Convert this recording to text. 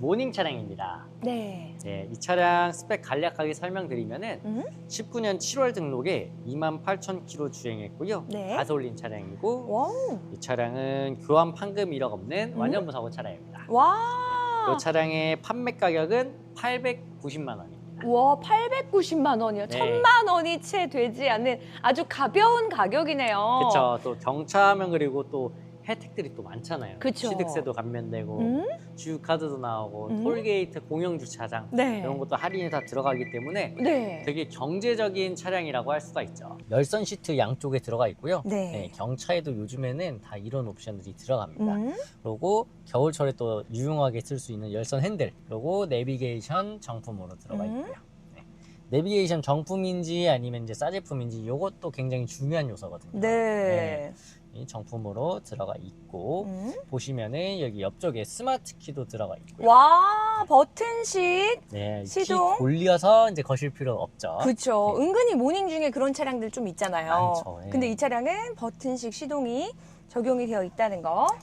모닝 차량입니다. 네. 네, 이 차량 스펙 간략하게 설명드리면은 음? 19년 7월 등록에 28,000km 주행했고요. 네. 가솔린 차량이고 와우. 이 차량은 교환 판금 이력 없는 음? 완전 무사고 차량입니다. 와. 이 차량의 판매 가격은 890만 원입니다. 와, 890만 원이요. 네. 천만 원이 채 되지 않는 아주 가벼운 가격이네요. 그렇죠. 또 경차하면 그리고 또 혜택들이 또 많잖아요. 그쵸. 취득세도 감면되고 음? 주유카드도 나오고 음? 톨게이트 공영 주차장 네. 이런 것도 할인이 다 들어가기 때문에 네. 되게 경제적인 차량이라고 할 수가 있죠. 열선 시트 양쪽에 들어가 있고요. 네. 네, 경차에도 요즘에는 다 이런 옵션들이 들어갑니다. 음? 그리고 겨울철에 또 유용하게 쓸 수 있는 열선 핸들, 그리고 내비게이션 정품으로 들어가 음. 있고요. 네. 내비게이션 정품인지 아니면 이제 싸제품인지 이것도 굉장히 중요한 요소거든요. 네. 이 정품으로 들어가 있고 음? 보시면은 여기 옆쪽에 스마트 키도 들어가 있고요. 와, 버튼식. 네, 시동? 키 돌려서 이제 거실 필요 없죠. 그쵸. 네. 은근히 모닝 중에 그런 차량들 좀 있잖아요. 많죠, 예. 근데 이 차량은 버튼식 시동이 적용이 되어 있다는 거.